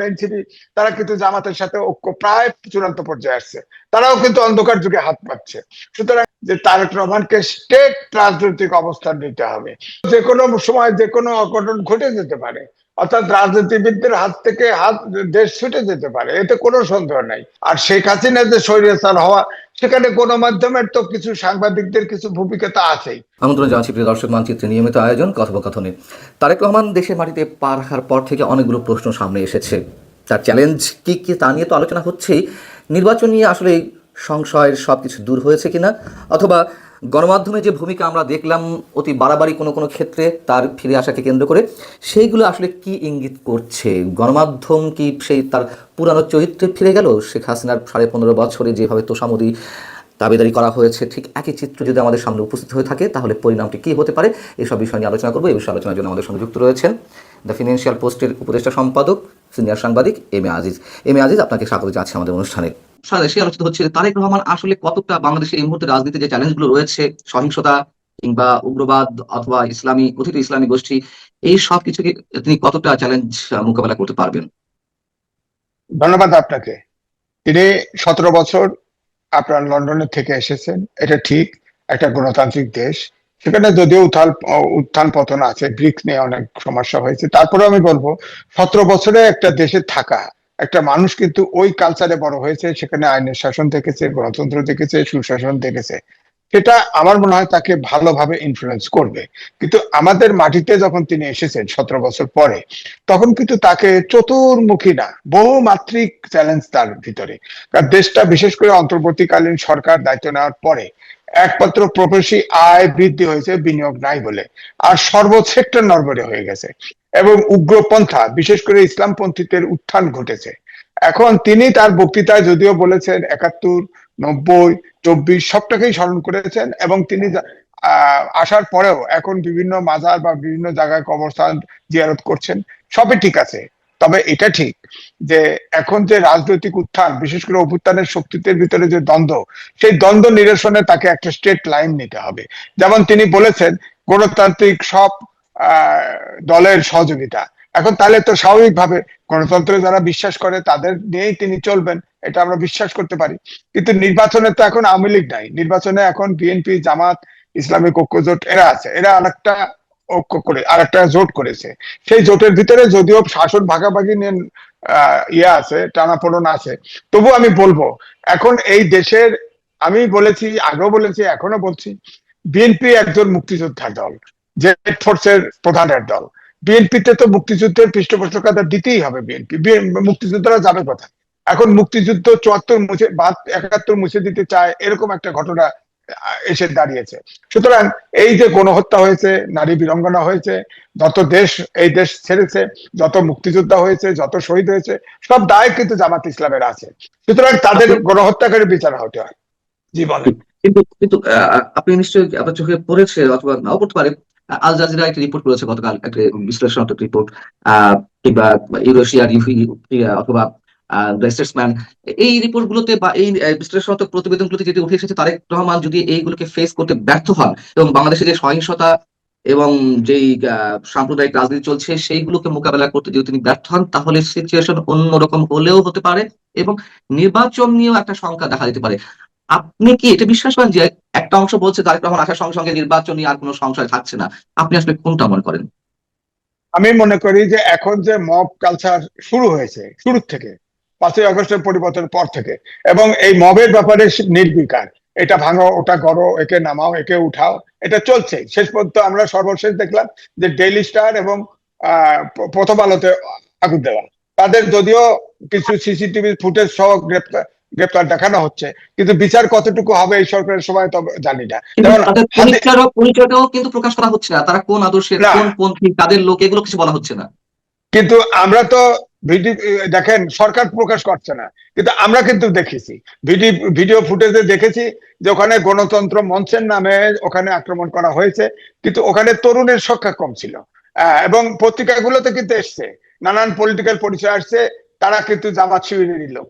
NCP তারা কিন্তু জামাতের সাথে ঐক্য প্রায় চূড়ান্ত পর্যায়ে আসছে। তারাও কিন্তু অন্ধকার যুগে হাত পাচ্ছে সুতরাং যে তারেক রহমানকে স্টেট রাজনৈতিক অবস্থান নিতে হবে। যে কোনো সময় যে কোনো অঘটন ঘটে যেতে পারে। অর্থাৎ রাজনীতিবিদদের হাত থেকে হাত, দেশ ছুটে যেতে পারে। এতে কোনো সন্দেহ নাই। আর শেখ হাসিনা যে স্বৈরাচার হওয়া সেখানে গণমাধ্যমের তো কিছু সাংবাদিকদের কিছু ভূমিকা তো আছেই। আমন্ত্রণ জানাচ্ছি প্রিয় দর্শক, মানচিত্রে নিয়মিত আয়োজন, কথোপকথনে। তারেক রহমান দেশের মাটিতে পা রাখার পর থেকে অনেকগুলো প্রশ্ন সামনে এসেছে। তার চ্যালেঞ্জ কি কি তা নিয়ে তো আলোচনা হচ্ছেই। নির্বাচন নিয়ে আসলে সংশয়ের সব কিছু দূর হয়েছে কিনা? অথবা গণমাধ্যমে যে ভূমিকা আমরা দেখলাম অতি বাড়াবাড়ি কোনো কোনো ক্ষেত্রে তার ফিরে আসাকে কেন্দ্র করে, সেইগুলো আসলে কি ইঙ্গিত করছে? গণমাধ্যম কি সেই তার পুরানো চরিত্রে ফিরে গেল? শেখ হাসিনার সাড়ে পনেরো বছরে যেভাবে তোষামদি দাবিদারি করা হয়েছে, ঠিক একই চিত্র যদি আমাদের সামনে উপস্থিত হয়ে থাকে, তাহলে পরিণামটি কী হতে পারে? এসব বিষয় নিয়ে আলোচনা করব। এই বিষয়ে আলোচনার জন্য আমাদের সঙ্গে যুক্ত রয়েছেন দ্য ফিনান্সিয়াল পোস্টের উপদেষ্টা সম্পাদক, সিনিয়র সাংবাদিক M A Aziz. M A Aziz, আপনাকে স্বাগত জানাচ্ছি আমাদের অনুষ্ঠানে। দেশে আলোচিত হচ্ছে তারেক রহমান আসলে কতটা বাংলাদেশের এই মুহূর্তে রাজনীতি যে চ্যালেঞ্জগুলো রয়েছে, সহিংসতা কিংবা উগ্রবাদ অথবা ইসলামী, কথিত ইসলামী গোষ্ঠী, এই সব কিছুকে তিনি কতটা চ্যালেঞ্জ মোকাবেলা করতে পারবেন? ধন্যবাদ আপনাকে। তিনি সতেরো বছর আপনার লন্ডনের থেকে এসেছেন। এটা ঠিক, একটা গণতান্ত্রিক দেশ। সেখানে যদিও উত্থাল উত্থান পতন আছে, ব্রিক্স নিয়ে অনেক সমস্যা হয়েছে। তারপরে আমি বলব, সতেরো বছরে একটা দেশে থাকা একটা মানুষ কিন্তু ওই কালচারে বড় হয়েছে, সেখানে আইনের শাসন দেখেছে, গণতন্ত্র দেখেছে, সুশাসন দেখেছে। সেটা আমার মনে হয় তাকে ভালোভাবে ইনফ্লুয়েন্স করবে। কিন্তু আমাদের মাটিতে যখন তিনি এসেছেন সতেরো বছর পরে, তখন কিন্তু তাকে চতুর্মুখী না, বহুমাত্রিক চ্যালেঞ্জ তার ভিতরে। দেশটা বিশেষ করে অন্তর্বর্তীকালীন সরকার দায়িত্ব নেওয়ার পরে একমাত্র প্রবাসী আয় বৃদ্ধি হয়েছে, বিনিয়োগ নাই বলে। আর সর্ব সেক্টর নরবরে হয়ে গেছে। এবং উগ্রপন্থা, বিশেষ করে ইসলামপন্থীদের উত্থান ঘটেছে। এখন তিনি তার বক্তৃতায় যদিও বলেছেন একাত্তর, নব্বই, চব্বিশ, সবটাকেই স্মরণ করেছেন এবং তিনি আসার পরেও এখন বিভিন্ন মাজার বা বিভিন্ন জায়গায় কবরস্থান জিয়ারত করছেন, সবই ঠিক আছে। তবে এটা ঠিক যে এখন যে রাজনৈতিক উত্থান, বিশেষ করে অভ্যুত্থানের শক্তিদের ভিতরে যে দ্বন্দ্ব, সেই দ্বন্দ্ব নিরসনে তাকে একটা স্ট্রেট লাইন নিতে হবে। যেমন তিনি বলেছেন, গণতান্ত্রিক সব দলের সহযোগিতা। এখন তাহলে তো স্বাভাবিকভাবে গণতন্ত্রে যারা বিশ্বাস করে, তাদের নিয়েই তিনি চলবেন, এটা আমরা বিশ্বাস করতে পারি। কিন্তু নির্বাচনে তো এখন আওয়ামী লীগ নাই। নির্বাচনে এখন বিএনপি, জামাত ইসলামিক ঐক্য জোট এরা আছে। এরা আরেকটা ঐক্য করে, আরেকটা জোট করেছে। সেই জোটের ভিতরে যদিও শাসন ভাগাভাগি নিয়ে ইয়ে আছে, টানাপোড়ন আছে, তবু আমি বলব, এখন এই দেশের, আমি বলেছি, আগেও বলেছি, এখনও বলছি, বিএনপি একজন মুক্তিযোদ্ধার দল, যে ফোর্সের প্রধানের দল। বিএনপিতে তো মুক্তিযুদ্ধের পৃষ্ঠপোষকতা দিতেই হবে বিএনপি। মুক্তিযোদ্ধারা যাবে কোথায়? এখন মুক্তিযুদ্ধ চুয়াত্তর মুছে, বাদ একাত্তর মুছে দিতে চায়, এরকম একটা ঘটনা এসে দাঁড়িয়েছে। সুতরাং এই যে গণহত্যা হয়েছে নারী বীরঙ্গনা হয়েছে যত দেশ এই দেশ ছেড়েছে যত মুক্তিযোদ্ধা হয়েছে যত শহীদ হয়েছে সব দায় কিন্তু জামাত ইসলামের আছে। সুতরাং তাদের গণহত্যাকারী বিচার হতে হয়। জি বলেন। কিন্তু কিন্তু আপনি নিশ্চয়ই আপনার চোখে পড়েছে অথবা নাও পড়তে পারে আল জাজিরা একটা রিপোর্ট করেছে গতকাল একটা বিশ্লেষণাত্মক রিপোর্ট কিংবা ইউরোশিয়ার অথবা স্টেটসম্যান এই রিপোর্ট গুলোতে বা এই বিশ্লেষণাত্মক প্রতিবেদন গুলোতে যেটি উঠে এসেছে, তারেক রহমান যদি এইগুলোকে ফেস করতে ব্যর্থ হন এবং বাংলাদেশে যে সহিংসতা এবং যেই সাম্প্রদায়িক রাজনীতি চলছে, সেইগুলোকে মোকাবেলা করতে যদি তিনি ব্যর্থ হন, তাহলে সিচুয়েশন অন্যরকম হলেও হতে পারে এবং নির্বাচন নিয়েও একটা শঙ্কা দেখা দিতে পারে। আপনি কি এটা বিশ্বাস করেন যে একটা অংশ বলছে তারেক রহমান আসার সঙ্গে সঙ্গে নির্বাচন নিয়ে আর কোনো সংশয় থাকছে না? আপনি আসলে কোনটা মনে করেন? আমি মনে করি যে এখন যে মব কালচার শুরু হয়েছে, শুরুর থেকে পাঁচই আগস্টের পরিবর্তনের পর থেকে। এবং এই মবের ব্যাপারে নির্বিকার। এটা ভাঙো ওটা করো একে নামাও একে উঠাও এটা চলছে। শেষ পর্যন্ত আমরা সর্বশেষ দেখলাম যে ডেইলি স্টার এবং প্রথম আলোতে আগুন দেওয়া। তাদের যদিও কিছু সিসিটিভি ফুটেজ সহ গ্রেপ্তার গ্রেপ্তার দেখানো হচ্ছে কিন্তু বিচার কতটুকু হবে এই সরকারের সময় তো জানি না। পরিচয়টাও কিন্তু প্রকাশ করা হচ্ছে না। তারা কোন আদর্শের কোন পন্থী কাদের লোক এগুলো কিছু বলা হচ্ছে না। কিন্তু আমরা তো ভিডিও দেখেন, সরকার প্রকাশ করছে না। কিন্তু আমরা কিন্তু দেখেছি। ভিডিও ভিডিও ফুটেজে দেখেছি যে ওখানে গণতন্ত্র মঞ্চের নামে ওখানে আক্রমণ করা হয়েছে, কিন্তু ওখানে তরুণের সংখ্যা কম ছিল। এবং পত্রিকাগুলোতে কিন্তু এসছে। নানান পলিটিক্যাল পরিচয় আসছে, তারা কিন্তু জামাত শিবিরেরই লোক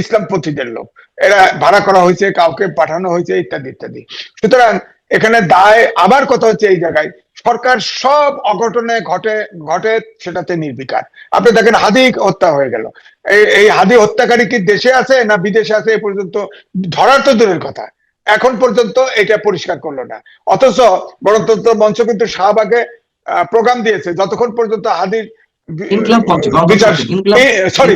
ইসলামপন্থীদের লোক। এরা ভাড়া করা হয়েছে, কাউকে পাঠানো হয়েছে, ইত্যাদি ইত্যাদি। সুতরাং এখানে দায় আবার কথা হচ্ছে এই জায়গায়। সরকার সব অঘটনে ঘটে ঘটে সেটাতে নির্বিকার। আপনি দেখেন হাদি হত্যা হয়ে গেল। এই এই হাদি হত্যাকারী কি দেশে আছে না বিদেশে আছে এ পর্যন্ত ধরার তো দূরের কথা। এখন পর্যন্ত এটা পরিষ্কার করল না। অথচ গণতন্ত্র মঞ্চ কিন্তু শাহবাগে প্রোগ্রাম দিয়েছে। যতক্ষণ পর্যন্ত হাদির বিচার সরি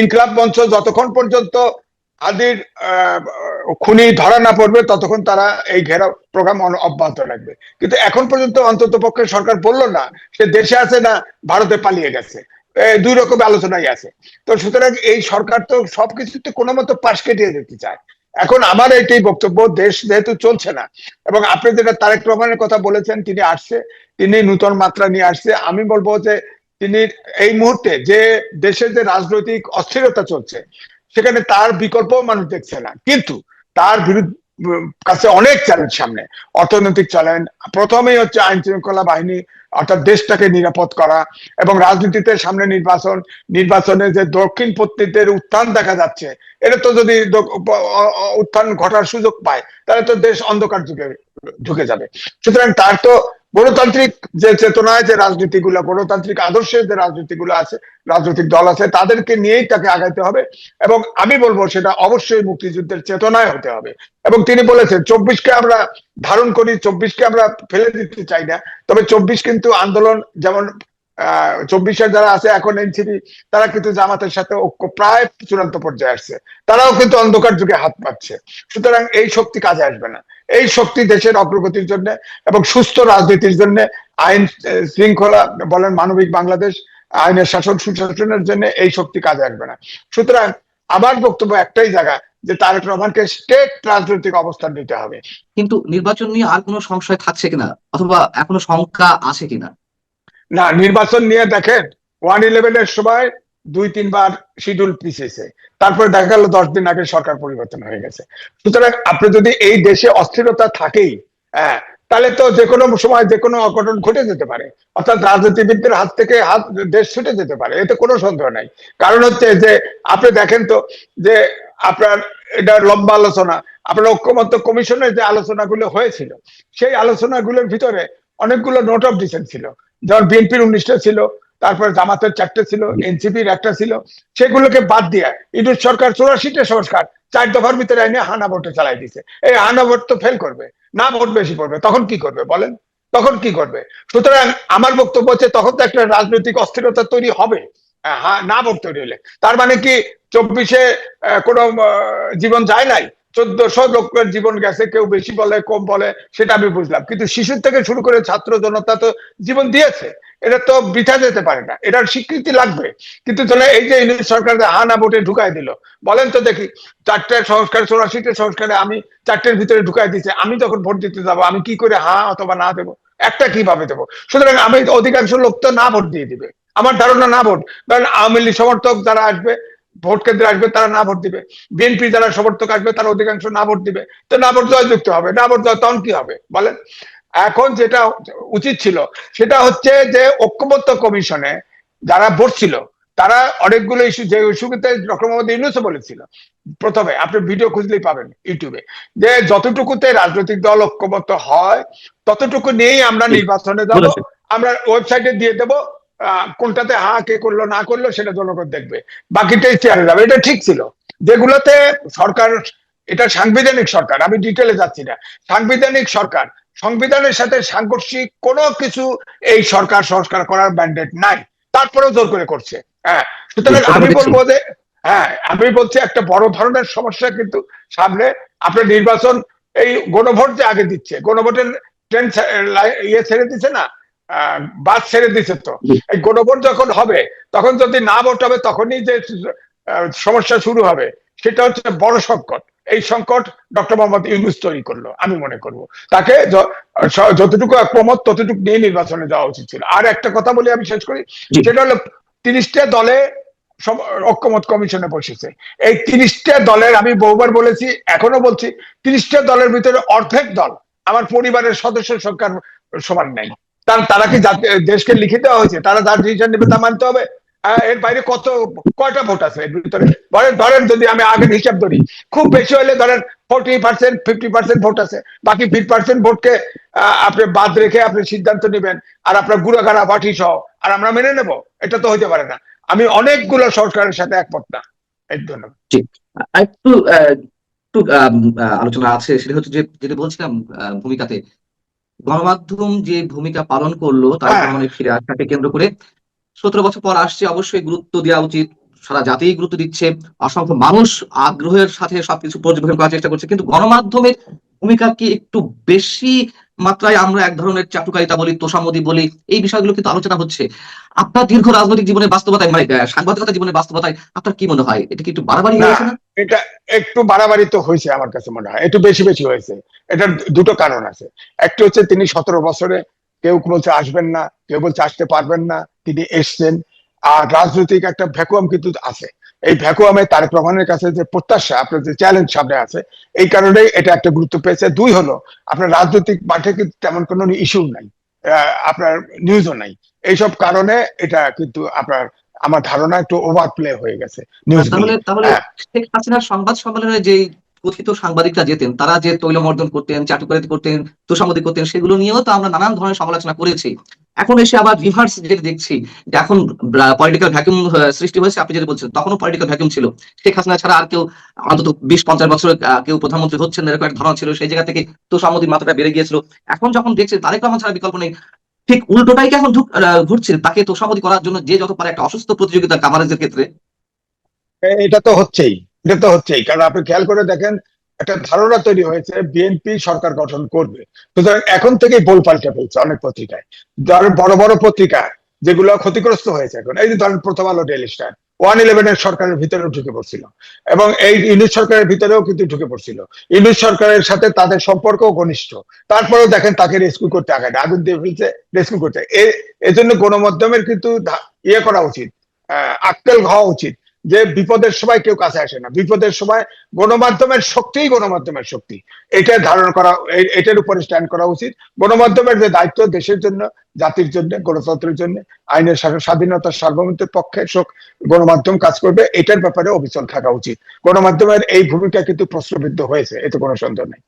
ইনকলাব মঞ্চ যতক্ষণ পর্যন্ত আহ, খুনি ধরা না পড়বে ততক্ষণ তারা এই ঘেরাও প্রোগ্রাম অব্যাহত রাখবে। কিন্তু এখন পর্যন্ত অন্তত পক্ষে সরকার বলল না সে দেশে আছে না ভারতে পালিয়ে গেছে। দুই রকম আলোচনাই আছে। তো সুতরাং এই সরকার তো সবকিছুতে কোনো মতো পাশ কেটিয়ে দিতে চায়। এখন আমার এটাই বক্তব্য দেশ যেহেতু চলছে না এবং আপনি যেটা তারেক রহমানের কথা বলেছেন তিনি আসছে তিনি নূতন মাত্রা নিয়ে আসছে আমি বলব যে তিনি এই মুহূর্তে যে দেশের যে রাজনৈতিক অস্থিরতা চলছে সেখানে তার বিকল্প মানুষ দেখছে না। কিন্তু তার বিরুদ্ধে কাছে অনেক চ্যালেঞ্জ সামনে। অর্থনৈতিক চ্যালেঞ্জ প্রথমেই হচ্ছে আইন শৃঙ্খলা বাহিনী, অর্থাৎ দেশটাকে নিরাপদ করা এবং রাজনীতিতে সামনে নির্বাচন, নির্বাচনে যে দক্ষিণপন্থীদের উত্থান দেখা যাচ্ছে, এটা তো যদি উত্থান ঘটার সুযোগ পায়, তাহলে তো দেশ অন্ধকার যুগে, ঢুকে যাবে। সুতরাং তার তো গণতান্ত্রিক যে চেতনায় যে রাজনীতিগুলো, গণতান্ত্রিক আদর্শের যে রাজনীতিগুলো আছে, রাজনৈতিক দল আছে, তাদেরকে নিয়েই তাকে আগাইতে হবে। এবং আমি বলব সেটা অবশ্যই মুক্তিযুদ্ধের চেতনায় হতে হবে। এবং তিনি বলেছেন, চব্বিশকে আমরা ধারণ করি, চব্বিশকে আমরা ফেলে দিতে চাই না। তবে চব্বিশ কিন্তু আন্দোলন যেমন, আহ, চব্বিশের যারা আছে, এখন এনসিপি, তারা কিন্তু জামাতের সাথে ঐক্য প্রায় চূড়ান্ত পর্যায়ে আসছে। তারাও কিন্তু অন্ধকার যুগে হাত পাচ্ছে সুতরাং এই শক্তি কাজে আসবে না। এই শক্তি দেশের অগ্রগতির জন্য এবং সুস্থ রাজনীতির জন্য আইন শৃঙ্খলা বলেন মানবিক বাংলাদেশ আইনের শাসন সুশাসনের জন্য এই শক্তি কাজে আসবে না। সুতরাং আমার বক্তব্য একটাই জায়গা যে তারেক রহমানকে স্টেট রাজনৈতিক অবস্থান নিতে হবে। কিন্তু নির্বাচন নিয়ে আর কোনো সংশয় থাকছে কিনা? অথবা এখনও শঙ্কা আছে কিনা? না নির্বাচন নিয়ে দেখেন ওয়ান ইলেভেনের সময় দুই তিনবার শিডিউল পিছিয়েছে তারপরে দেখা গেল দশ দিন আগে সরকার পরিবর্তন হয়ে গেছে। সুতরাং আপনি যদি এই দেশে অস্থিরতা থাকেই হ্যাঁ তাহলে তো যে কোনো সময় যে কোনো অঘটন ঘটে যেতে পারে। অর্থাৎ রাজনীতিবিদদের হাত থেকে হাত, দেশ ছুটে যেতে পারে, এতে কোনো সন্দেহ নাই। কারণ হচ্ছে যে, আপনি দেখেন তো যে আপনার এটা লম্বা আলোচনা, আপনার ঐক্যমত্য কমিশনের যে আলোচনাগুলো হয়েছিল, সেই আলোচনাগুলোর ভিতরে অনেকগুলো নোট অফ ডিসেন্ট ছিল। যেমন বিএনপির উনিশটা ছিল তারপরে জামাতের চারটে ছিল এনসিপির একটা ছিল সেগুলোকে বাদ দিয়ে ইডুস সরকার চৌরাশিটা সংস্কার চার দফার ভিতরে এনে হানা ভোটে চালাই দিছে। এই হানা ভোট তো ফেল করবে না ভোট বেশি পড়বে তখন কি করবে বলেন? তখন কি করবে? সুতরাং আমার বক্তব্য হচ্ছে তখন তো একটা রাজনৈতিক অস্থিরতা তৈরি হবে। না ভোট তৈরি হলে। তার মানে কি চব্বিশে কোনো জীবন যায় নাই? চোদ্দশো লোকের জীবন গেছে কেউ বেশি বলে কম বলে সেটা আমি বুঝলাম। কিন্তু শিশুর থেকে শুরু করে ছাত্র জনতা তো জীবন দিয়েছে। এটা তো বৃথা যেতে পারে না। এটার স্বীকৃতি লাগবে। কিন্তু তাহলে এই যে ইউনিট সরকার যে হা ভোটে ঢুকাই দিল, বলেন তো দেখি চারটে সংস্কার চৌরাশিটা সংস্কারে আমি চারটের ভিতরে ঢুকাই দিচ্ছে আমি যখন ভোট দিতে যাব, আমি কি করে হা অথবা না দেবো? একটা কীভাবে দেবো? সুতরাং আমি অধিকাংশ লোক তো না ভোট দিয়ে দিবে। আমার ধারণা না ভোট। কারণ আওয়ামী লীগ সমর্থক যারা আসবে, ভোট কেন্দ্রে আসবে, তারা না ভোট দিবে। বিএনপি যারা সমর্থক আসবে, তারা অধিকাংশ না ভোট দিবে। তো না ভোট জয়যুক্ত হবে, না ভোট জয় তখন কি হবে? বলেন। এখন যেটা উচিত ছিল সেটা হচ্ছে যে ঐক্যবদ্ধ কমিশনে যারা বসছিল তারা অনেকগুলো ইস্যু যে ইস্যুতে ডক্টর মোহাম্মদ ইউনুসও বলেছিল। প্রথমে আপনি ভিডিও খুঁজলেই পাবেন ইউটিউবে যে যতটুকুতে রাজনৈতিক দল ঐক্যবদ্ধ হয় ততটুকু নিয়েই আমরা নির্বাচনে যাব আমরা ওয়েবসাইটে দিয়ে দেবো আহ, কোনটাতে হা কে করল না করল সেটা জনগণ দেখবে বাকিটাই চেয়ারে যাবে। এটা ঠিক ছিল। যেগুলোতে সরকার এটা সাংবিধানিক সরকার আমি ডিটেলে যাচ্ছি না। সাংবিধানিক সরকার সংবিধানের সাথে সাংঘর্ষিক কোনো কিছু এই সরকার সংস্কার করার ম্যান্ডেট নাই। তারপরেও জোর করে করছে। হ্যাঁ সুতরাং আমি বলব যে হ্যাঁ আমি বলছি একটা বড় ধরনের সমস্যা কিন্তু সামনে আপনার নির্বাচন এই গণভোট যে আগে দিচ্ছে গণভোটের ট্রেন ইয়ে ছেড়ে দিচ্ছে না আহ, বাস ছেড়ে দিচ্ছে তো। এই গণভোট যখন হবে তখন যদি না ভোট হবে তখনই যে সমস্যা শুরু হবে সেটা হচ্ছে বড় সংকট। এই সংকট ডক্টর মোহাম্মদ ইউনুস তৈরি করল আমি মনে করব। তাকে যতটুকু একমত ততটুকু নিয়ে নির্বাচনে যাওয়া উচিত ছিল। আর একটা কথা বলে আমি শেষ করি। সেটা হলো তিরিশটা দলে ঐক্যমত কমিশনে বসেছে। এই তিরিশটা দলের আমি বহুবার বলেছি এখনও বলছি তিরিশটা দলের ভিতরে অর্ধেক দল আমার পরিবারের সদস্য সংখ্যার সমান নেই। তার তারা কি দেশকে লিখে দেওয়া হয়েছে? তারা যার ডিসিশন নেবে তা মানতে হবে? এর বাইরে কত কয়টা ভোট আছে এর ভিতরে? ধরেন ধরেন যদি আমি আগের হিসাব ধরি খুব বেশি হলে ধরেন forty percent fifty percent vote আছে। বাকি ফিফটি পার্সেন্ট ভোটকে আপনি বাদ রেখে আপনি সিদ্ধান্ত নেবেন আর আপনার গুড়াগাড়া বাটি সহ। আর আমরা মেনে নেব এটা তো হইতে পারে না। আমি অনেকগুলো সরকারের সাথে একমত না। এর জন্য। একটু একটু আলোচনা আছে সেটা হচ্ছে যে যেটা বলছিলাম ভূমিকাতে। গণমাধ্যম যে ভূমিকা পালন করল তার হ্যাঁ। ফিরে আসাকে কেন্দ্র করে সতেরো বছর পর আসছে অবশ্যই গুরুত্ব দেওয়া উচিত। সারা জাতি গুরুত্ব দিচ্ছে। অসংখ্য মানুষ আগ্রহের সাথে সবকিছু পর্যবেক্ষণ করার চেষ্টা করছে। কিন্তু গণমাধ্যমের ভূমিকা কি একটু বেশি মাত্রায় আমরা এক ধরনের চাটুকারিতা বলি তোষামদি বলি? এই বিষয়গুলো কিন্তু আলোচনা হচ্ছে। আপনার দীর্ঘ রাজনৈতিক জীবনের বাস্তবতায় মানে সাংবাদিকতা জীবনের বাস্তবতায় আপনার কি মনে হয়? এটা কি একটু বাড়াবাড়ি হয়েছে না? এটা একটু বাড়াবাড়ি তো হয়েছে আমার কাছে মনে হয়। একটু বেশি বেশি হয়েছে। এটার দুটো কারণ আছে। একটা হচ্ছে তিনি সতেরো বছরে কেউ বলছে আসবেন না কেউ বলছে আসতে পারবেন না। তিনি এসছেন। আর রাজনৈতিক একটা ভ্যাকুয়াম কিন্তু আছে। এই ভ্যাকুয়ামে তারেক রহমানের কাছে যে প্রত্যাশা আপনার যে চ্যালেঞ্জ সামনে আছে এই কারণে এটা একটা গুরুত্ব পেয়েছে। দুই হলো আপনার রাজনৈতিক মাঠে কিন্তু তেমন কোনো ইস্যু নাই। আপনার নিউজও নাই। এইসব কারণে এটা কিন্তু আপনার আমার ধারণা একটু ওভার প্লে হয়ে গেছে নিউজ তাহলে তাহলে হ্যাঁ। শেখ হাসিনার সংবাদ সম্মেলনে যে কথিত সাংবাদিকরা যেতেন তারা যে তৈলমর্দন করতেন চাটুকারিতা করতেন তোষামদি করতেন সেগুলো নিয়েও তো আমরা নানান ধরনের সমালোচনা করেছি। এখন এসে আবার রিভার্স যেটা দেখছি যে এখন পলিটিক্যাল ভ্যাকুম সৃষ্টি হয়েছে। আপনি যেটা বলছেন তখনও পলিটিক্যাল ভ্যাকুম ছিল। শেখ হাসিনা ছাড়া আর কেউ অন্তত বিশ পঞ্চাশ বছর কেউ প্রধানমন্ত্রী হচ্ছেন এরকম একটা ধারণা ছিল। সেই জায়গা থেকে তো তোষামদির মাত্রাটা বেড়ে গিয়েছিল। এখন যখন দেখছেন তারেক রহমান ছাড়া বিকল্প নেই। ঠিক উল্টোটাই কি এখন ঘুরছে? তাকে তোষামদি করার জন্য যে যত পারে একটা অসুস্থ প্রতিযোগিতা কাভারেজের ক্ষেত্রে। এটা তো হচ্ছেই। এটা তো হচ্ছেই। কারণ আপনি খেয়াল করে দেখেন একটা ধারণা তৈরি হয়েছে বিএনপি সরকার গঠন করবে। সুতরাং এখন থেকেই বল পাল্টে ফেলছে অনেক পত্রিকায়। বড় বড় পত্রিকা যেগুলো ক্ষতিগ্রস্ত হয়েছে এখন। এই যে ধরেন প্রথম আলো ডেইলি স্টার ওয়ান ইলেভেনের সরকারের ভিতরেও ঢুকে পড়ছিল। এবং এই ইউনিট সরকারের ভিতরেও কিন্তু ঢুকে পড়ছিল। ইউনিট সরকারের সাথে তাদের সম্পর্ক ঘনিষ্ঠ। তারপরেও দেখেন তাকে রেস্কিউ করতে আগে আগুন দিয়ে ফেলছে রেস্কিউ করতে এজন্য গণমাধ্যমের কিন্তু ইয়ে করা উচিত আহ, আক্কেল হওয়া উচিত। যে বিপদের সময় কেউ কাছে আসে না। বিপদের সময় গণমাধ্যমের শক্তিই গণমাধ্যমের শক্তি। এটা ধারণ করা এটার উপরে স্ট্যান্ড করা উচিত। গণমাধ্যমের যে দায়িত্ব দেশের জন্য, জাতির জন্য, গণতন্ত্রের জন্য, আইনের স্বা- স্বাধীনতার সার্বভৌমত্বের পক্ষে শোক, গণমাধ্যম কাজ করবে, এটার ব্যাপারে অবিচল থাকা উচিত। গণমাধ্যমের এই ভূমিকা কিন্তু প্রশ্নবিদ্ধ হয়েছে, এতে কোনো সন্দেহ নেই।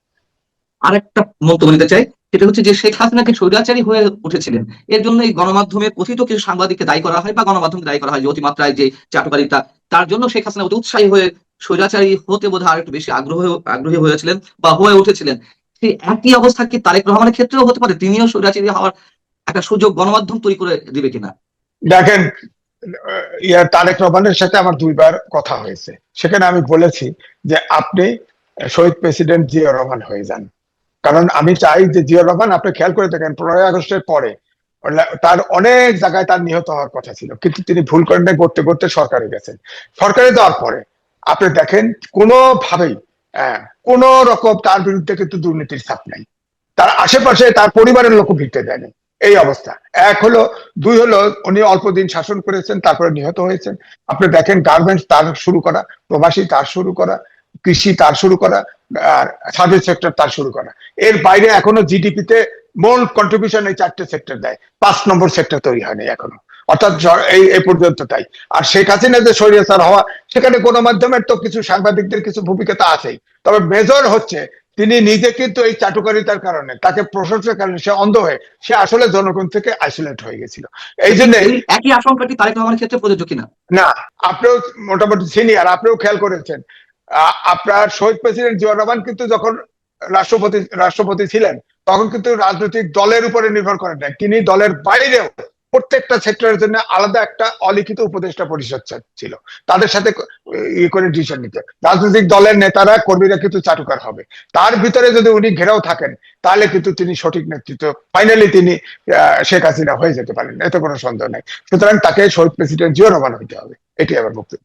আরেকটা মন্তব্য নিতে চাই, সেটা হচ্ছে যে শেখ হাসিনাকে স্বৈরাচারী হয়ে উঠেছিলেন। এর জন্য এই গণমাধ্যমে কথিত কিছু সাংবাদিককে দায়ী করা হয় বা গণমাধ্যমকে দায়ী করা হয় যে অতিমাত্রায় যে চাটুকারিতা তার জন্য শেখ হাসিনা অতি উৎসাহী হয়ে স্বৈরাচারী হতে বোধ হয় একটু বেশি আগ্রহ আগ্রহী হয়েছিলেন বা হয়ে উঠেছিলেন। সেই একই অবস্থা কি তারেক রহমানের ক্ষেত্রেও হতে পারে? তিনিও স্বৈরাচারী হওয়ার একটা সুযোগ গণমাধ্যম তৈরি করে দিবে কিনা? দেখেন তারেক রহমানের সাথে আমার দুইবার কথা হয়েছে। সেখানে আমি বলেছি যে আপনি শহীদ প্রেসিডেন্ট জিয়া রহমান হয়ে যান। কারণ আমি চাই যে জিয়া রহমান, আপনি খেয়াল করে দেখেন পনেরোই আগস্টের পরে তার অনেক জায়গায় তার নিহত হওয়ার কথা ছিল। কিন্তু তিনি ভুল করেন করতে করতে সরকারে গেছেন। সরকারে যাওয়ার পরে আপনি দেখেন কোনোভাবেই কোন রকম তার বিরুদ্ধে কিন্তু দুর্নীতির ছাপ নাই। তার আশেপাশে তার পরিবারের লোক ভিড়তে দেয়নি এই অবস্থা। এক হলো, দুই হলো, উনি অল্প দিন শাসন করেছেন, তারপরে নিহত হয়েছেন। আপনি দেখেন গার্মেন্টস তার শুরু করা, প্রবাসী তার শুরু করা, কৃষি তার শুরু করা, আর সার্ভিস সেক্টর তার শুরু করা। এর বাইরে এখনও জিডিপিতে মূল কন্ট্রিবিউশন এই চারটে সেক্টর দেয়। পাঁচ নম্বর সেক্টর তৈরি হয়নি এখনও। অর্থাৎ এই এই পর্যন্ত তাই। আর শেখ হাসিনা যে স্বৈরাচার হওয়া সেখানে গণমাধ্যমের তো কিছু সাংবাদিকদের কিছু ভূমিকা তো আছেই। তবে মেজর হচ্ছে তিনি নিজে কিন্তু এই চাটুকারিতার কারণে তাকে প্রশংসার কারণে সে অন্ধ হয়ে সে আসলে জনগণ থেকে আইসোলেট হয়ে গেছিল। এই জন্য একই আশঙ্কাটি তারেক রহমানের ক্ষেত্রে প্রযোজ্য কিনা? না আপনিও মোটামুটি সিনিয়র আপনিও খেয়াল করেছেন। আপনার শহীদ প্রেসিডেন্ট জিয়া রহমান কিন্তু যখন রাষ্ট্রপতি রাষ্ট্রপতি ছিলেন, তখন কিন্তু রাজনৈতিক দলের উপরে নির্ভর করেন না তিনি দলের বাইরেও প্রত্যেকটা সেক্টরের জন্য আলাদা একটা অলিখিত উপদেষ্টা পরিষদ ছিল। তাদের সাথে ইয়ে করে ডিসিশন নিতে। রাজনৈতিক দলের নেতারা, কর্মীরা কিন্তু চাটুকার হবে। তার ভিতরে যদি উনি ঘেরাও থাকেন, তাহলে কিন্তু তিনি সঠিক নেতৃত্ব ফাইনালি তিনি শেখ হাসিনা হয়ে যেতে পারেন। এতে কোনো সন্দেহ নাই। সুতরাং তাকে শহীদ প্রেসিডেন্ট জিয়া রহমান হইতে হবে। এটি আমার বক্তব্য।